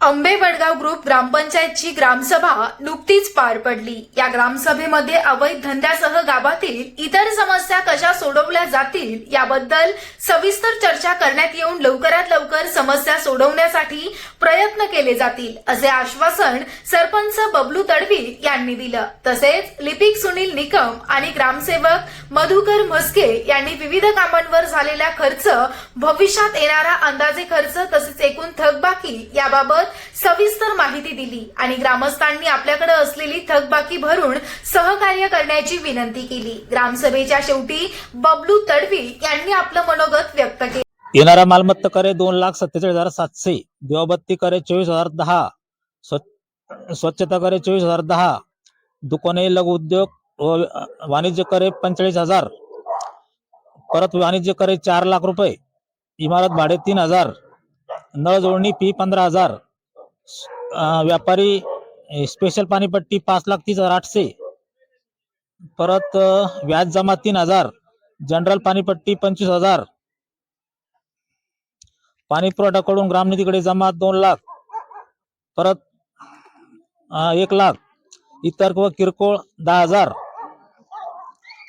आंबे वडगाव ग्रुप ग्रामपंचायतची ग्रामसभा नुकतीच पार पडली. या ग्रामसभेमध्ये अवैध धंद्यासह गावातील इतर समस्या कशा सोडवल्या जातील याबद्दल सविस्तर चर्चा करण्यात येऊन लवकरात लवकर समस्या सोडवण्यासाठी प्रयत्न केले जातील असे आश्वासन सरपंच बबलू तडवी यांनी दिलं. तसेच लिपिक सुनील निकम आणि ग्रामसेवक मधुकर म्हस्के यांनी विविध कामांवर झालेला खर्च भविष्यात येणारा अंदाजे खर्च तसेच एकूण थकबाकी याबाबत सविस्तर माहिती दिली आणि ग्रामस्थांनी आपल्याकडे असलेली थकबाकी भरून सहकार्य करण्याची विनंती केली. ग्रामसभेच्या शेवटी बबलू तडवी यांनी आपलं मनोगत व्यक्त केलं. येणारा मालमत्ता करे दोन लाख सत्तेचाळीस हजार सातशे दिवाबत्ती करे चोवीस हजार दहा स्वच्छता करे चोवीस हजार दहा दुकाने लघु उद्योग वाणिज्य करे पंचेचाळीस हजार परत वाणिज्य करे चार लाख रुपये इमारत भाडे तीन हजार नळ जोडणी फी पंधरा हजार व्यापारी स्पेशल पाणीपट्टी पाच लाख तीस हजार आठशे. परत व्याज जमा तीन हजार जनरल पाणीपट्टी पंचवीस हजार. पाणी पुरवठाकडून ग्रामनिधीकडे जमा दोन लाख. परत एक लाख. इतर व किरकोळ दहा हजार.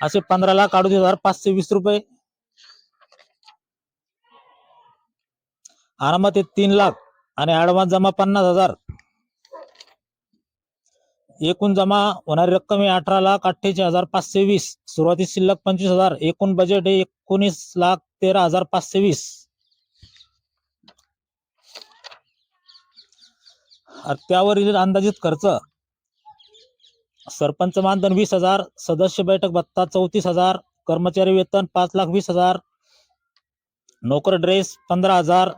असे पंधरा लाख अडतीस हजार पाचशे वीस रुपये. आरामात हे तीन लाख. आणि ऍडव्हान्स जमा पन्नास हजार. एकूण जमा होणारी रक्कम आहे अठरा लाख अठ्ठ्याऐंशी हजार पाचशे वीस. सुरुवातीस शिल्लक पंचवीस हजार. एकूण बजेट हे एकोणीस लाख तेरा हजार पाचशे वीस. त्यावरील अंदाजित खर्च. सरपंच मानधन वीस हजार सदस्य बैठक भत्ता चौतीस हजार कर्मचारी वेतन पाच लाख वीस हजार नोकर ड्रेस पंधरा हजार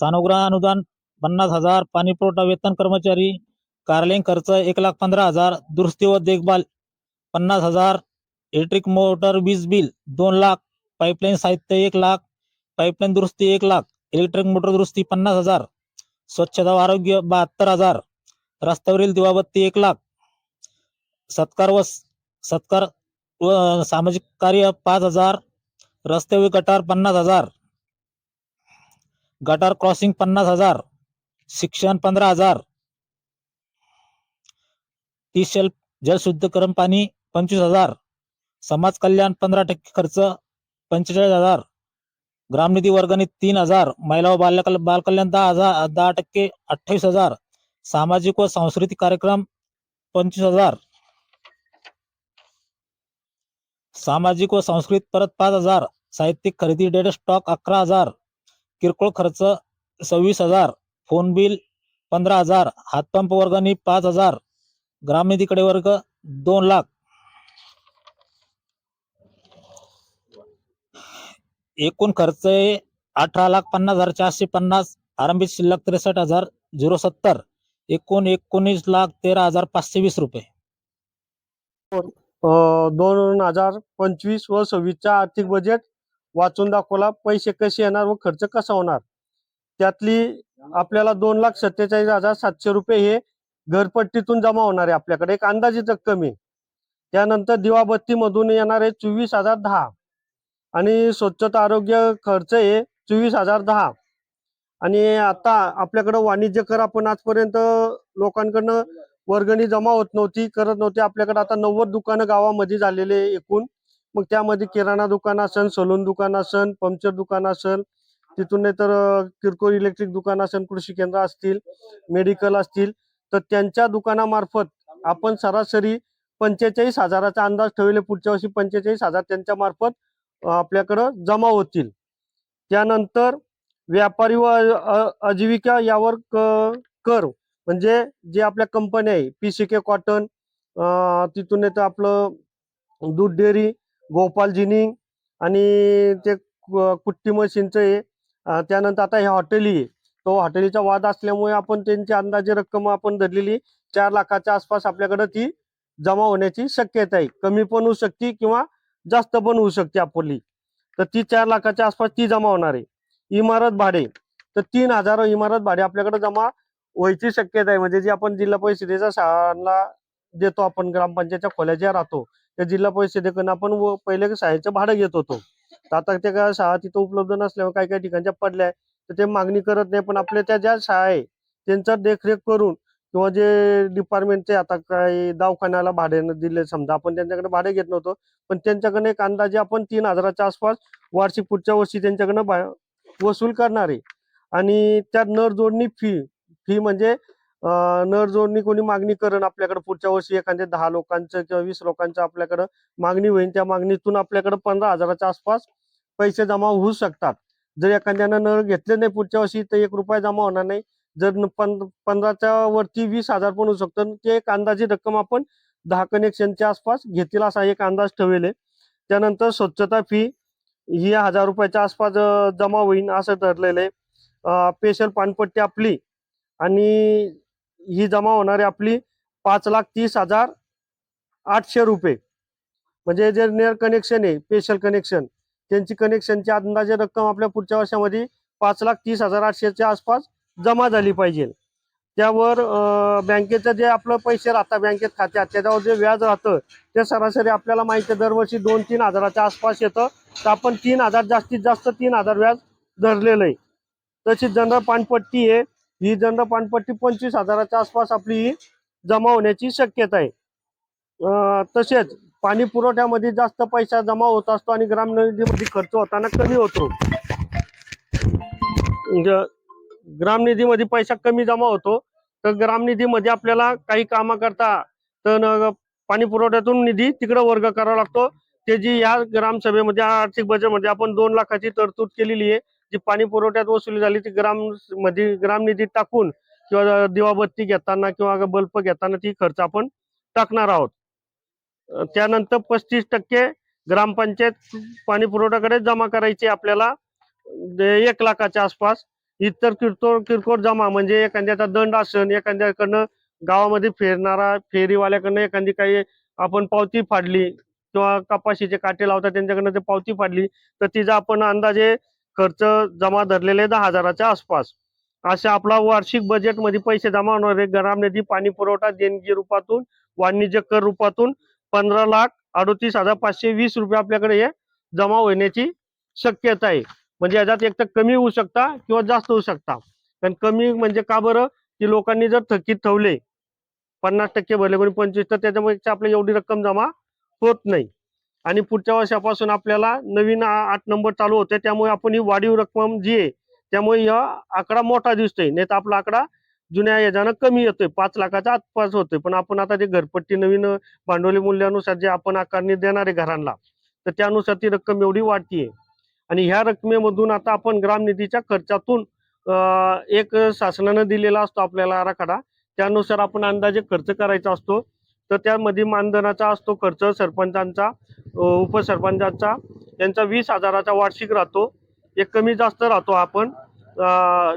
सानुग्रह अनुदान पन्नास हज़ार, पाणी पुरवठा वेतन कर्मचारी कार्यालयीन खर्च एक लाख पंधरा हज़ार, दुरुस्ती व देखभाल पन्नास हज़ार इलेक्ट्रिक मोटर वीज बिल दोन लाख पाईपलाईन साहित्य एक लाख पाईपलाईन दुरुस्ती एक लाख इलेक्ट्रिक मोटर दुरुस्ती पन्नास हज़ार स्वच्छता व आरोग्य बहात्तर हज़ार, रस्त्यावरील दिवाबत्ती एक लाख, सत्कार व सत्कार व सामाजिक कार्य पाच हज़ार, रस्ते गटार पन्नास हज़ार गटार क्रॉसिंग पन्नास हजार शिक्षण पंधरा हजार. तीस शेल्फ जलशुद्धीकरण पाणी पंचवीस हजार समाज कल्याण पंधरा टक्के खर्च पंचेचाळीस हजार ग्रामनिधी वर्गणी तीन हजार महिला व बाल बालकल्याण दहा हजार दहा टक्के अठ्ठावीस हजार सामाजिक व सांस्कृतिक कार्यक्रम पंचवीस हजार. सामाजिक व सांस्कृतिक परत पाच हजार साहित्यिक खरेदी डेटा स्टॉक अकरा हजार किरकोळ खर्च सव्वीस हजार फोन बिल पंधरा हजार हातपंप वर्गणी पाच हजार ग्रामनिधीकडे वर्ग दोन लाख. एकूण खर्च आहे अठरा लाख पन्नास हजार चारशे पन्नास आरंभिक शिल्लक त्रेसष्ट हजार झिरो सत्तर एकूण एकोणीस लाख तेरा हजार पाचशे वीस रुपये. दोन हजार पंचवीस व सव्वीसचा आर्थिक बजेट वाचून दाखवला पैसे कसे येणार व खर्च कसा होणार? त्यातली आपल्याला दोन लाख सत्तेचाळीस हजार सातशे रुपये हे घरपट्टीतून जमा होणार आहे आपल्याकडे. एक अंदाजित रक्कम आहे. त्यानंतर दिवाबत्ती मधून येणार आहे चोवीस हजार दहा. आणि स्वच्छता आरोग्य खर्च आहे चोवीस हजार दहा. आणि आता आपल्याकडं वाणिज्य कर आपण आजपर्यंत लोकांकडनं वर्गणी जमा होत नव्हती करत नव्हती. आपल्याकडे आता नव्वद दुकानं गावामध्ये झालेले एकूण. मग त्यामध्ये किराणा दुकान असन सलून दुकान असन पंक्चर दुकान असन तिथून नाही तर किरकोळ इलेक्ट्रिक दुकान असन कृषी केंद्र असतील मेडिकल असतील तर त्यांच्या दुकानामार्फत आपण सरासरी पंचेचाळीस हजाराचा अंदाज ठेवले पुढच्या वर्षी पंचेचाळीस हजार त्यांच्या मार्फत आपल्याकडं जमा होतील. त्यानंतर व्यापारी व आजीविका यावर क- कर म्हणजे जे आपल्या कंपन्या आहे पी सी के कॉटन तिथून येतं आपलं दूध डेअरी गोपाल जिनिंग आणि ते कुट्टी मशीनचं आहे त्यानंतर आता हे हॉटेल आहे. तो हॉटेलीचा वाद असल्यामुळे आपण त्यांची अंदाजे रक्कम आपण धरलेली चार लाखाच्या आसपास आपल्याकडे ती जमा होण्याची शक्यता आहे. कमी पण होऊ शकते किंवा जास्त पण होऊ शकते आपली. तर ती चार लाखाच्या आसपास ती जमा होणार आहे. इमारत भाडे तर तीन हजार इमारत भाडे आपल्याकडे जमा व्हायची शक्यता आहे. म्हणजे जे आपण जिल्हा परिषदेच्या शाळांना देतो आपण ग्रामपंचायतच्या खोल्या ज्या राहतो त्या जिल्हा परिषदेकडून आपण व पहिले शाळेचं भाडं घेत होतो. तर आता त्या काय शाळा तिथं उपलब्ध नसल्यामुळे काही काही ठिकाणच्या पडल्या. तर ते मागणी करत नाही पण आपल्या त्या ज्या शाळा आहे त्यांचा देखरेख करून किंवा जे डिपार्टमेंटचे आता काही दवाखान्याला भाड्यानं दिले समजा आपण त्यांच्याकडे भाडे घेत नव्हतो पण त्यांच्याकडनं एक अंदाजे आपण तीन हजाराच्या आसपास वार्षिक पुढच्या वर्षी त्यांच्याकडनं भा- वसूल करणार आहे. आणि त्या नर जोडणी फी फी म्हणजे नर जोडणी कोणी मागणी करण आपल्याकडे पुढच्या वर्षी एखाद्या दहा लोकांचं किंवा वीस लोकांचं आपल्याकडं मागणी होईल त्या मागणीतून आपल्याकडे पंधरा हजाराच्या आसपास पैसे जमा होऊ शकतात. जर एखाद्यानं नळ घेतले नाही पुढच्या वर्षी तर एक रुपया जमा होणार नाही. जर पं- पंधराच्या वरती वीस हजार पण होऊ शकतं. ते एक अंदाजी रक्कम आपण दहा कनेक्शनच्या आसपास घेतील असा एक अंदाज ठेवेल आहे. त्यानंतर स्वच्छता फी ही हजार रुपयाच्या आसपास जमा होईल असं ठरलेलं आहे. स्पेशल पानपट्टी आपली आणि ही जमा होणारी आपली पाच लाख तीस हजार आठशे रुपये. म्हणजे जे नेअर कनेक्शन आहे स्पेशल कनेक्शन त्यांची कनेक्शनची अंदाजे रक्कम आपल्या पुढच्या वर्षामध्ये पाच लाख तीस हजार आठशेच्या आसपास जमा झाली पाहिजे. त्यावर बँकेचं जे आपलं पैसे राहतात बँकेत खात्यात त्याच्यावर जे व्याज राहतं ते सरासरी आपल्याला माहिती दरवर्षी दोन तीन हजाराच्या आसपास येतं. तर आपण तीन हजार जास्तीत जास्त तीन हजार व्याज धरलेलं आहे. तशी जनरल पानपट्टी आहे ही दंड पानपट्टी पंचवीस हजाराच्या आसपास आपली ही जमा होण्याची शक्यता आहे. तसेच पाणी पुरवठ्यामध्ये जास्त पैसा जमा होत असतो आणि ग्रामनिधीमध्ये खर्च होताना कमी होतो. ग्राम ग्रामनिधीमध्ये पैसा कमी जमा होतो. तर ग्रामनिधीमध्ये आपल्याला काही कामा करता तर पाणी पुरवठ्यातून निधी तिकडे वर्ग करावा लागतो. त्याची या ग्रामसभेमध्ये आर्थिक बजेटमध्ये आपण दोन लाखाची तरतूद केलेली आहे. जी पाणी पुरवठ्यात वसुली झाली ती ग्राम म्हणजे मध्ये ग्रामनिधीत टाकून किंवा दिवाबत्ती घेताना किंवा बल्ब घेताना ती खर्च आपण टाकणार आहोत. त्यानंतर पस्तीस टक्के ग्रामपंचायत पाणी पुरवठ्याकडे जमा करायची आपल्याला एक लाखाच्या आसपास. इतर किरकोळ किरकोळ जमा म्हणजे एखाद्याचा दंड असन एखाद्याकडनं गावामध्ये फिरणारा फेरीवाल्याकडनं एखादी काही आपण पावती फाडली किंवा कपाशीचे काटे लावतात त्यांच्याकडनं ते पावती फाडली तर तिचा आपण अंदाजे खर्च जमा धरलेले दहा हजाराच्या आसपास. असे आपला वार्षिक बजेटमध्ये पैसे जमा होणारे ग्रामनिधी पाणी पुरवठा देणगी रूपातून वाणिज्य कर रूपातून पंधरा लाख अडोतीस हजार पाचशे वीस रुपये आपल्याकडे हे जमा होण्याची शक्यता आहे. म्हणजे याच्यात एक तर कमी होऊ शकता किंवा जास्त होऊ शकता. कारण कमी म्हणजे का बरं? की लोकांनी जर थकीत ठेवले पन्नास टक्के भरले कोणी पंचवीस तर त्याच्यामुळे आपली एवढी रक्कम जमा होत नाही. आणि पुढच्या वर्षापासून आपल्याला नवीन आठ नंबर चालू होते त्यामुळे आपण ही वाढीव रक्कम जी आहे त्यामुळे हा आकडा मोठा दिसतोय. नाही तर आपला आकडा जुन्या याच्यानं कमी येतोय. पाच लाखाच्या आसपास होतोय. पण आपण आता जे घरपट्टी नवीन भांडवली मूल्यानुसार जे आपण आकारणी देणार आहे घरांना तर त्यानुसार ती रक्कम एवढी वाढतीये. आणि ह्या रकमेमधून आता आपण ग्रामनिधीच्या खर्चातून एक शासनानं दिलेला असतो आपल्याला आराखडा. त्यानुसार आपण अंदाजे खर्च करायचा असतो. तर त्यामध्ये मानधनाचा असतो खर्च सरपंचांचा उपसरपंचांचा. त्यांचा वीस हजाराचा वार्षिक राहतो. एक कमी जास्त राहतो आपण.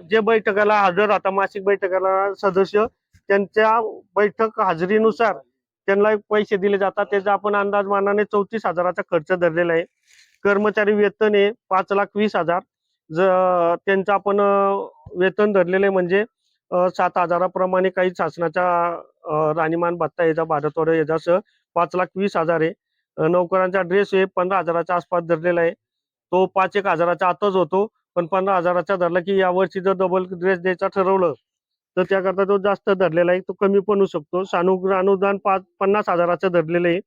जे बैठकाला हजर राहतात मासिक बैठकाला सदस्य त्यांच्या बैठक हाजरीनुसार त्यांना पैसे दिले जातात. त्याचा आपण अंदाज मानाने चौतीस हजाराचा खर्च धरलेला आहे. कर्मचारी वेतन आहे पाच लाख वीस हजार. ज त्यांचं आपण वेतन धरलेलं आहे म्हणजे सात हजाराप्रमाणे काही शासनाच्या राणीमान भत्ता याचा भारतवाड याच्यासह पाच लाख वीस हजार आहे. नोकरांचा ड्रेस हे पंधरा हजाराच्या आसपास धरलेला आहे. तो पाच एक हजाराच्या आतच होतो पण पंधरा हजाराचा धरला की यावर्षी जर डबल ड्रेस द्यायचा ठरवलं तर त्याकरता तो जास्त धरलेला आहे. तो कमी पण होऊ शकतो. सानुग्रह अनुदान पाच पन्नास हजाराचं धरलेलं आहे.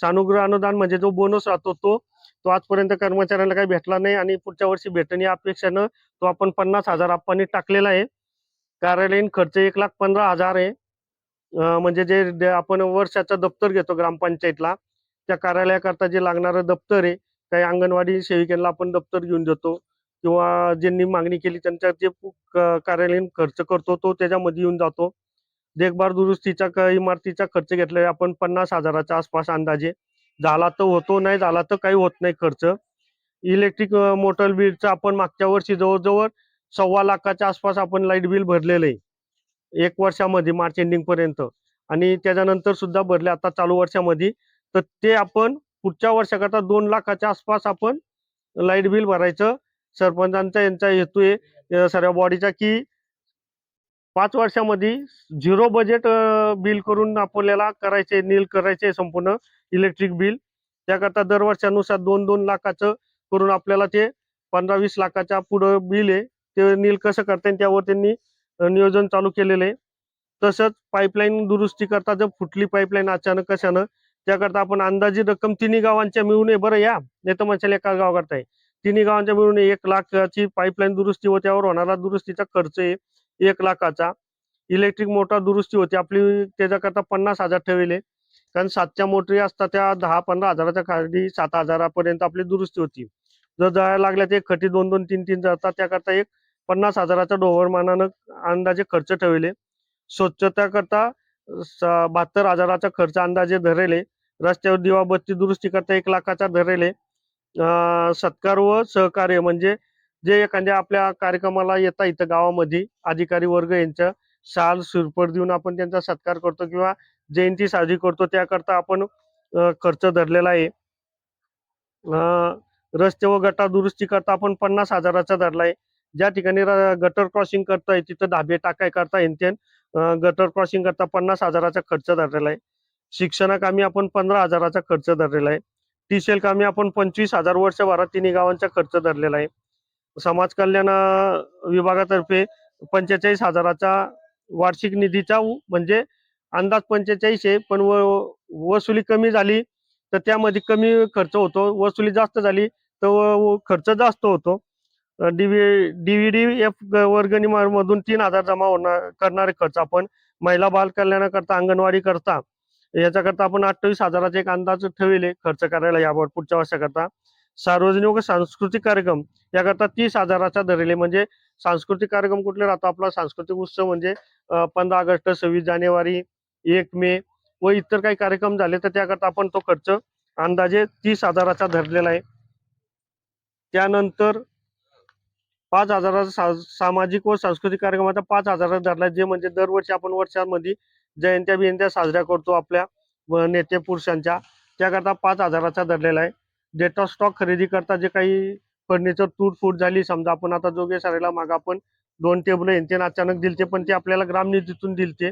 सानुग्रह अनुदान म्हणजे जो बोनस राहतो तो तो आजपर्यंत कर्मचाऱ्यांना काही भेटला नाही आणि पुढच्या वर्षी भेटणे या अपेक्षेनं तो आपण पन्नास हजार आपण टाकलेला आहे. कार्यालयीन खर्च एक लाख पंधरा हजार आहे. म्हणजे जे आपण वर्षाचा दप्तर घेतो ग्रामपंचायतला त्या कार्यालयाकरता जे लागणारं दप्तर आहे काही अंगणवाडी सेविकांना आपण दप्तर घेऊन देतो किंवा ज्यांनी मागणी केली त्यांच्या जे कार्यालयीन खर्च करतो तो त्याच्यामध्ये येऊन जातो. देखभाल दुरुस्तीचा इमारतीचा खर्च घेतलाय आपण पन्नास हजाराच्या आसपास अंदाजे. झाला तर होतो नाही झाला तर काही होत नाही खर्च. इलेक्ट्रिक मोटर बिलचं आपण मागच्या वर्षी जवळजवळ सव्वा लाखाच्या आसपास आपण लाइट बिल भरलेलं आहे. एक वर्षामध्ये मार्च एंडिंग पर्यंत. आणि त्याच्यानंतर सुद्धा भरले आता चालू वर्षामध्ये. तर ते आपण पुढच्या वर्षाकरता दोन लाखाच्या आसपास आपण लाइट बिल भरायचं. सरपंचांचा यांचा हेतू आहे सर्व बॉडीचा की पाच वर्षामध्ये झिरो बजेट बिल करून आपल्याला करायचे नील करायचे संपूर्ण इलेक्ट्रिक बिल. त्याकरता दर वर्षानुसार दोन दोन लाखाचं करून आपल्याला ते पंधरा वीस लाखाच्या पुढं बिल आहे. ते नील कसं करता येईल त्यावर त्यांनी नियोजन चालू केलेलं आहे. तसंच पाईपलाईन दुरुस्ती करता जर फुटली पाईपलाईन अचानक कशानं त्याकरता आपण अंदाजी रक्कम तिन्ही गावांच्या मिळून आहे बरं या. नाही तर म्हणशाल एका गावाकरता आहे तिन्ही गावांच्या मिळून एक लाखाची पाईपलाईन दुरुस्ती व त्यावर होणारा दुरुस्तीचा खर्च आहे एक लाखाचा. इलेक्ट्रिक मोटर दुरुस्ती होती आपली त्याच्याकरता पन्नास हजार ठेवले कारण सातच्या मोटरी असतात त्या दहा पंधरा हजाराच्या खाली सात हजारापर्यंत आपली दुरुस्ती होती. जर जळायला लागल्या ते खटी दोन दोन तीन तीन जातात त्याकरता एक पन्नास हजाराचा डोवरमानानं अंदाजे खर्च ठेवले. स्वच्छता करता बहात्तर हजाराचा खर्च अंदाजे धरेले. रस्त्यावर दिवाबत्ती दुरुस्ती करता एक लाखाचा धरेले. अं, सत्कार व सहकार्य म्हणजे जे एखाद्या आपल्या कार्यक्रमाला येता इथं गावामध्ये अधिकारी वर्ग यांचं शाल सुरपड देऊन आपण त्यांचा सत्कार करतो किंवा जयंती साजरी करतो त्याकरता आपण खर्च धरलेला आहे. अं, रस्ते व गटा दुरुस्ती करता आपण पन्नास हजाराचा धरला आहे. ज्या ठिकाणी गटर क्रॉसिंग करताय तिथं धाबे टाकाय करता येईल गटर क्रॉसिंग करता पन्नास हजाराचा खर्च धरलेला आहे. शिक्षणाकामी आपण पंधरा हजाराचा खर्च धरलेला आहे. टीसेल कामी आपण पंचवीस हजार वर्षभरात तिन्ही गावांचा खर्च धरलेला आहे. समाज कल्याण विभागातर्फे पंचेचाळीस हजाराचा वार्षिक निधीचा म्हणजे अंदाज पंचेचाळीस आहे पण व- वसुली कमी झाली तर त्यामध्ये कमी खर्च होतो. वसुली जास्त झाली तर खर्च जास्त होतो. डीव्हीडी एफ वर्गणी मधून तीन हजार जमा होणार करणारे खर्च आपण महिला बाल कल्याणाकरता अंगणवाडी करता याच्याकरता आपण अठ्ठावीस हजाराचा एक अंदाज ठेवले खर्च करायला यावर पुढच्या वर्षाकरता. सार्वजनिक व सांस्कृतिक कार्यक्रम याकरता तीस हजाराचा धरले म्हणजे सांस्कृतिक कार्यक्रम कुठले राहतो? आपला सांस्कृतिक उत्सव म्हणजे पंधरा ऑगस्ट सव्वीस जानेवारी एक मे व इतर काही कार्यक्रम झाले तर त्याकरता आपण तो खर्च अंदाजे तीस हजाराचा धरलेला आहे. त्यानंतर पाच हजाराचा सा- सामाजिक व सांस्कृतिक कार्यक्रमाचा पाच हजाराचा धरला जे म्हणजे दरवर्षी आपण वर्षामध्ये जयंत्या बियंत्या साजऱ्या करतो आपल्या नेते पुरुषांच्या. त्याकरता पाच हजाराचा धरलेला आहे. डेटा स्टॉक खरेदी करता जे काही फर्निचर तूटफूट झाली समजा आपण आता जोगे सरायला माग आपण दोन टेबल यांचे अचानक दिलते पण ते आपल्याला ग्रामनिधीतून दिलते.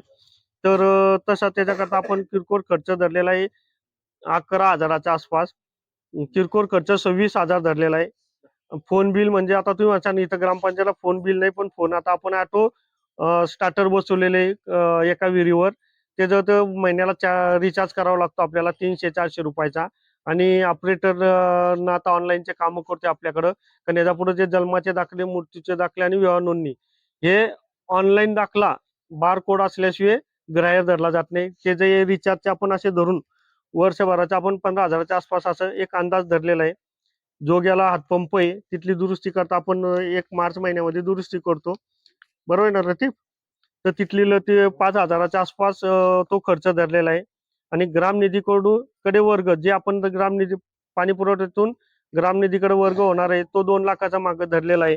तर तसं तसा त्याच्याकरता आपण किरकोळ खर्च धरलेला आहे. अकरा हजाराच्या आसपास किरकोळ खर्च सव्वीस हजार धरलेला आहे. फोन बिल म्हणजे आता तुम्ही म्हणता ना, इथं ग्रामपंचायतला फोन बिल नाही पण फोन आता आपण ऑटो स्टार्टर बसवलेले एका विहिरीवर. त्याचं तर महिन्याला चा रिचार्ज करावा लागतो आपल्याला तीनशे चारशे रुपयाचा. आणि ऑपरेटर आता ऑनलाईनचे कामं करते आपल्याकडं. कारण याच्यापुढे जे जन्माचे दाखले मृत्यूचे दाखले आणि विवाह नोंदणी हे ऑनलाईन दाखला बार कोड असल्याशिवाय ग्राह्य धरला जात नाही. ते जे रिचार्जचे आपण असे धरून वर्षभराचे आपण पंधरा हजाराच्या आसपास असं एक अंदाज धरलेला आहे. जोग्याला हातपंप आहे तिथली दुरुस्ती करता आपण एक मार्च महिन्यामध्ये दुरुस्ती करतो. बरोबर आहे ना रतीफ? तर तिथली ते पाच हजाराच्या आसपास तो खर्च धरलेला आहे. आणि ग्रामनिधीकडून कडे वर्ग जे आपण ग्रामनिधी पाणी पुरवठ्यातून ग्रामनिधीकडे वर्ग होणार आहे तो दोन लाखाचा माग धरलेला आहे.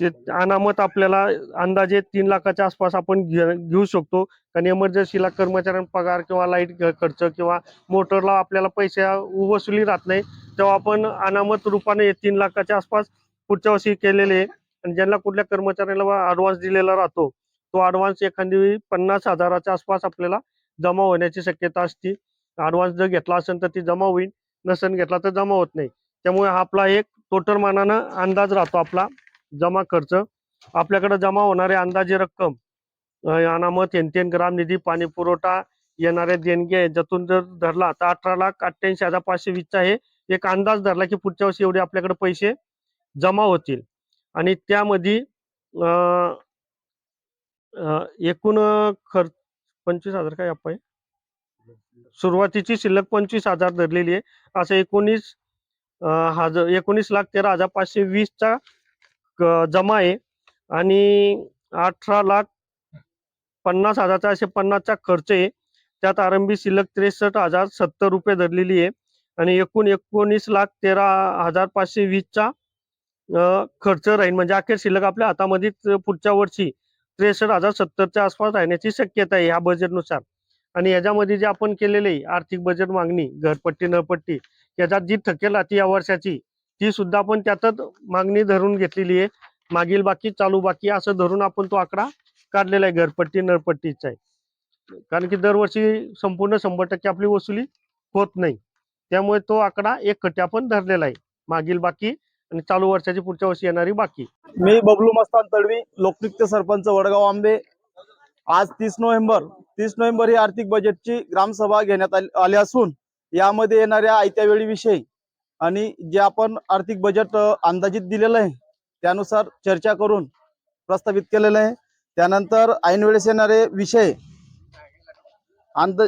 ते अनामत आपल्याला अंदाजे तीन लाखाच्या आसपास आपण घे- घेऊ शकतो. कारण इमर्जन्सीला कर्मचाऱ्यांना पगार किंवा लाइट खर्च किंवा मोटरला आपल्याला पैसे वसुली राहत नाही. तेव्हा आपण अनामत रूपाने तीन लाखाच्या आसपास पुढच्या वर्षी केलेले आहे. आणि ज्यांना कुठल्या कर्मचाऱ्याला ऍडव्हान्स दिलेला राहतो तो ऍडव्हान्स एखादी पन्नास हजाराच्या आसपास आपल्याला जमा होण्याची शक्यता असते. ऍडव्हान्स जर घेतला असेल तर ती जमा होईल. नसेल घेतला तर जमा होत नाही. त्यामुळे आपला एक टोटल मानानं अंदाज राहतो आपला. जमा खर्च. आपल्याकडे जमा होणारे अंदाजे रक्कम अं, अनामत एनतेन ग्राम निधी पाणी पुरवठा येणाऱ्या देणग्या ज्यातून जर धरला तर अठरा लाख अठ्ठ्याऐंशी हजार पाचशे वीसचा हे एक अंदाज धरला की पुढच्या वर्षी एवढे आपल्याकडे पैसे जमा होतील. आणि त्यामध्ये अं, एकूण खर्च पंचवीस हजार काय अप्पा सुरुवातीची शिल्लक पंचवीस हजार धरलेली आहे. असं एकोणीस हजार एकोणीस लाख तेरा हजार पाचशे वीसचा जमा आहे आणि अठरा लाख पन्नास हजारचा असे पन्नासचा खर्च आहे. त्यात आरंभी शिल्लक त्रेसष्ट हजार सत्तर रुपये धरलेली आहे आणि एकूण एकोणीस लाख तेरा हजार पाचशे वीसचा खर्च राहील. म्हणजे अखेर शिल्लक आपल्या हातामध्ये पुढच्या वर्षी त्रेसष्ट हजार सत्तरच्या आसपास राहण्याची शक्यता आहे ह्या बजेटनुसार आणि याच्यामध्ये जे आपण केलेले आहे आर्थिक बजेट मागणी घरपट्टी नळपट्टी याच्यात जी थकेल ती या वर्षाची ती सुद्धा आपण त्यातच मागणी धरून घेतलेली आहे. मागील बाकी चालू बाकी असं धरून आपण तो आकडा काढलेला आहे. घरपट्टी नळपट्टीचा आहे. कारण की दरवर्षी संपूर्ण शंभर टक्के आपली वसुली होत नाही. त्यामुळे तो आकडा एक खट्टी आपण धरलेला आहे. मागील बाकी आणि चालू वर्षाची पुढच्या वर्षी येणारी बाकी. मी बबलू मस्तान तडवी लोकनियुक्त सरपंच वडगाव आंबे. आज तीस नोव्हेंबर तीस नोव्हेंबर ही आर्थिक बजेटची ग्रामसभा घेण्यात आली आली असून यामध्ये येणाऱ्या आयत्या वेळीविषयी आणि जे आपण आर्थिक बजेट अंदाजित दिलेलं आहे त्यानुसार चर्चा करून प्रस्तावित केलेलं आहे. त्यानंतर ऐन वेळेस येणारे विषय अंद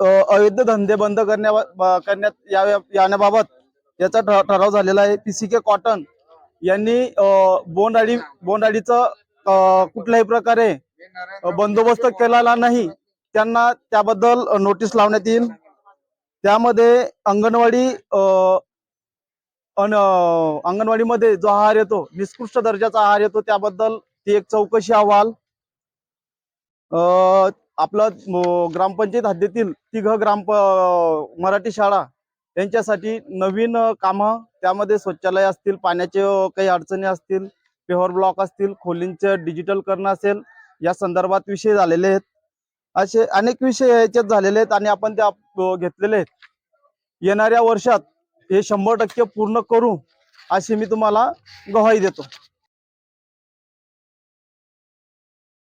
अवैध धंदे बंद करण्या करण्यात याव्या याण्याबाबत याचा ठ- ठराव झालेला आहे. पीसीके कॉटन यांनी बोंडाळी बोंडाळीचं कुठल्याही प्रकारे बंदोबस्त केलेला नाही. त्यांना त्याबद्दल नोटीस लावण्यात येईल. त्यामध्ये अंगणवाडी अ, अन अंगणवाडीमध्ये जो आहार येतो निष्कृष्ट दर्जाचा आहार येतो त्याबद्दल ती एक चौकशी अहवाल. अ, आपलं ग्रामपंचायत हद्दीतील तिघ ग्राम मराठी शाळा यांच्यासाठी नवीन कामं त्यामध्ये शौचालय असतील पाण्याचे काही अडचणी असतील पेवर ब्लॉक असतील खोलींचं डिजिटल करणं असेल या संदर्भात विषय झालेले आहेत. असे अनेक विषय याच्यात झालेले आहेत आणि आपण त्या घेतलेले आहेत. येणाऱ्या वर्षात हे शंभर टक्के पूर्ण करू अशी मी तुम्हाला गवाही देतो.